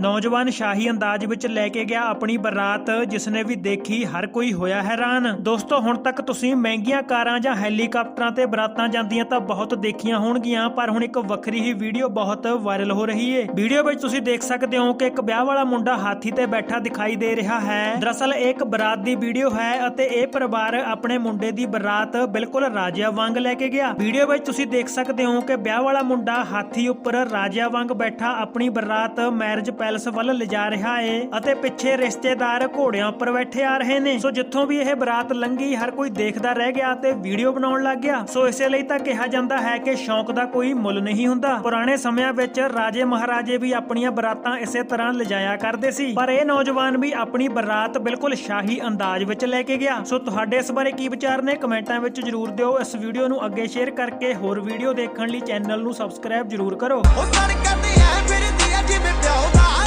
ਨੌਜਵਾਨ ਸ਼ਾਹੀ ਅੰਦਾਜ਼ ਵਿੱਚ ਲੈ ਕੇ ਗਿਆ ਆਪਣੀ ਬਰਾਤ ਜਿਸ ਨੇ ਵੀ ਦੇਖੀ, ਹਰ ਕੋਈ ਹੋਇਆ ਹੈਰਾਨ। ਦੋਸਤੋ, ਹੁਣ ਤੱਕ ਤੁਸੀਂ ਮਹਿੰਗੀਆਂ ਕਾਰਾਂ ਜਾਂ ਹੈਲੀਕਾਪਟਰਾਂ ਤੇ ਬਰਾਤਾਂ ਜਾਂਦੀਆਂ ਤਾਂ ਬਹੁਤ ਦੇਖੀਆਂ ਹੋਣਗੀਆਂ, ਪਰ ਹੁਣ ਇੱਕ ਵੱਖਰੀ ਹੀ ਵੀਡੀਓ ਬਹੁਤ ਵਾਇਰਲ ਹੋ ਰਹੀ ਏ। ਵੀਡੀਓ ਵਿੱਚ ਤੁਸੀਂ ਦੇਖ ਸਕਦੇ ਹੋ ਕਿ ਇੱਕ ਵਿਆਹ ਵਾਲਾ ਮੁੰਡਾ ਹਾਥੀ ਤੇ ਬੈਠਾ ਦਿਖਾਈ ਦੇ ਰਿਹਾ ਹੈ। ਦਰਅਸਲ, ਇਹ ਇੱਕ ਬਰਾਤ ਦੀ ਵੀਡੀਓ ਹੈ ਅਤੇ ਇਹ ਪਰਿਵਾਰ ਆਪਣੇ ਮੁੰਡੇ ਦੀ ਬਰਾਤ ਬਿਲਕੁਲ ਰਾਜਿਆਂ ਵਾਂਗ ਲੈ ਕੇ ਗਿਆ। ਵੀਡੀਓ ਵਿੱਚ ਤੁਸੀਂ ਦੇਖ ਸਕਦੇ ਹੋ ਕਿ ਵਿਆਹ ਵਾਲਾ ਮੁੰਡਾ ਹਾਥੀ ਉੱਪਰ ਰਾਜਿਆਂ ਵਾਂਗ ਬੈਠਾ, ਆਪਣੀ ਬਰਾਤ ਮੈਰਿਜ ਪੈਲਸ ਵੱਲ ਲਿਜਾ ਰਿਹਾ ਏ ਅਤੇ ਪਿੱਛੇ ਰਿਸ਼ਤੇਦਾਰ ਘੋੜਿਆਂ ਉੱਪਰ ਬੈਠੇ ਆ ਰਹੇ ਨੇ। ਸੋ ਜਿੱਥੋਂ ਵੀ ਇਹ ਬਰਾਤ ਲੰਘੀ, ਹਰ ਕੋਈ ਦੇਖਦਾ ਰਹਿ ਗਿਆ ਤੇ ਵੀਡੀਓ ਬਣਾਉਣ ਲੱਗ ਗਿਆ। ਸੋ ਇਸੇ ਲਈ ਤਾਂ ਕਿਹਾ ਜਾਂਦਾ ਹੈ ਕਿ ਸ਼ੌਂਕ ਦਾ ਕੋਈ ਮੁੱਲ ਨਹੀਂ ਹੁੰਦਾ। ਪੁਰਾਣੇ ਸਮਿਆਂ ਵਿੱਚ ਰਾਜੇ ਮਹਾਰਾਜੇ ਵੀ ਆਪਣੀਆਂ ਬਰਾਤਾਂ ਇਸੇ ਤਰ੍ਹਾਂ ਲਿਜਾਇਆ ਕਰਦੇ ਸੀ। ਪਰ ਇਹ ਨੌਜਵਾਨ ਵੀ ਆਪਣੀ ਬਰਾਤ ਬਿਲਕੁਲ ਸ਼ਾਹੀ ਅੰਦਾਜ਼ ਵਿੱਚ ਲੈ ਕੇ ਗਿਆ। ਸੋ ਤੁਹਾਡੇ ਇਸ ਬਾਰੇ ਕੀ ਵਿਚਾਰ ਨੇ ਕਮੈਂਟਾਂ ਵਿੱਚ ਜਰੂਰ ਦਿਓ। ਇਸ ਵੀਡੀਓ ਨੂੰ ਅੱਗੇ ਸ਼ੇਅਰ ਕਰਕੇ ਹੋਰ ਵੀਡੀਓ ਦੇਖਣ ਲਈ ਚੈਨਲ ਨੂੰ ਸਬਸਕ੍ਰਾਈਬ ਜਰੂਰ ਕਰੋ। ਉਹ ਸਰ ਕਰਦੇ ਐ ਫਿਰਦੀ